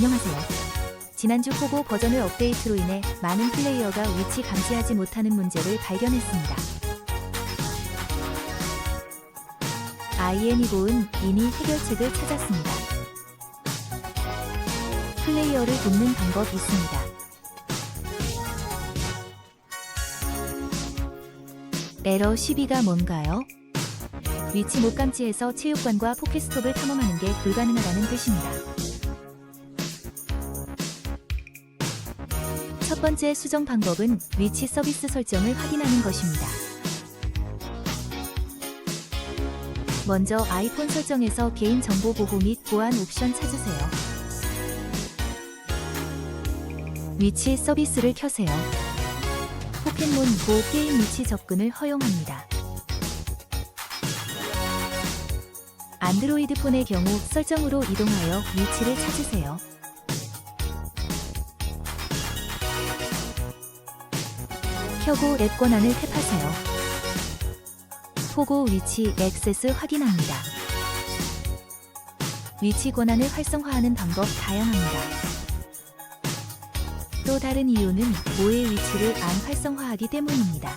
안녕하세요. 지난주 포고 버전을 업데이트로 인해 많은 플레이어가 위치 감지하지 못하는 문제를 발견했습니다. IN이고은 이미 해결책을 찾았습니다. 플레이어를 돕는 방법 있습니다. 에러 12가 뭔가요? 위치 못 감지해서 체육관과 포켓스톱을 탐험하는 게 불가능하다는 뜻입니다. 첫 번째 수정 방법은 위치 서비스 설정을 확인하는 것입니다. 먼저 아이폰 설정에서 개인정보 보호 및 보안 옵션 찾으세요. 위치 서비스를 켜세요. 포켓몬 고 게임 위치 접근을 허용합니다. 안드로이드 폰의 경우 설정으로 이동하여 위치를 찾으세요. 켜고 앱 권한을 탭하세요. 포고 위치 액세스 확인합니다. 위치 권한을 활성화하는 방법 다양합니다. 또 다른 이유는 모의 위치를 안 활성화하기 때문입니다.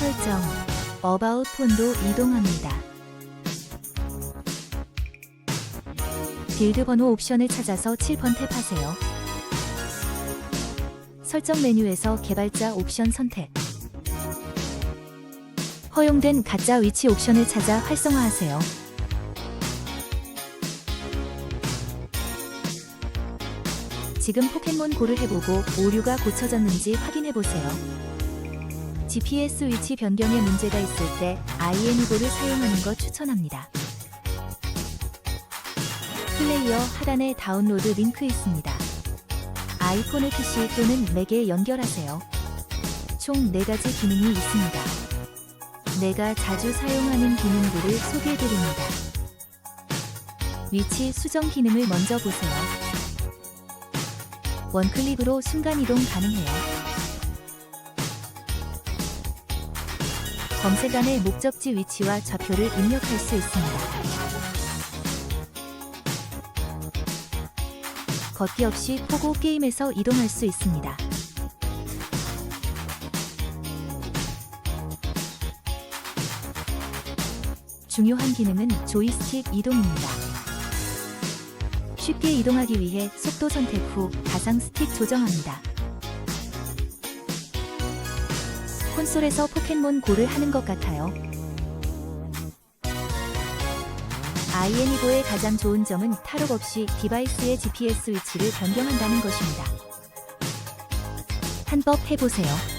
설정 어바웃 폰도 이동합니다. 빌드 번호 옵션을 찾아서 7번 탭하세요. 설정 메뉴에서 개발자 옵션 선택. 허용된 가짜 위치 옵션을 찾아 활성화하세요. 지금 포켓몬 고를 해보고 오류가 고쳐졌는지 확인해보세요. GPS 위치 변경에 문제가 있을 때 IN이고를 사용하는 것 추천합니다. 플레이어 하단에 다운로드 링크 있습니다. 아이폰을 PC 또는 맥에 연결하세요. 총 4가지 기능이 있습니다. 내가 자주 사용하는 기능들을 소개해드립니다. 위치 수정 기능을 먼저 보세요. 원클릭으로 순간이동 가능해요. 검색 안에 목적지 위치와 좌표를 입력할 수 있습니다. 걷기 없이 포고 게임에서 이동할 수 있습니다. 중요한 기능은 조이스틱 이동입니다. 쉽게 이동하기 위해 속도 선택 후 가상 스틱 조정합니다. 콘솔에서 포켓몬 고를 하는 것 같아요. IN이고의 가장 좋은 점은 탈옥 없이 디바이스의 GPS 위치를 변경한다는 것입니다. 한법 해보세요.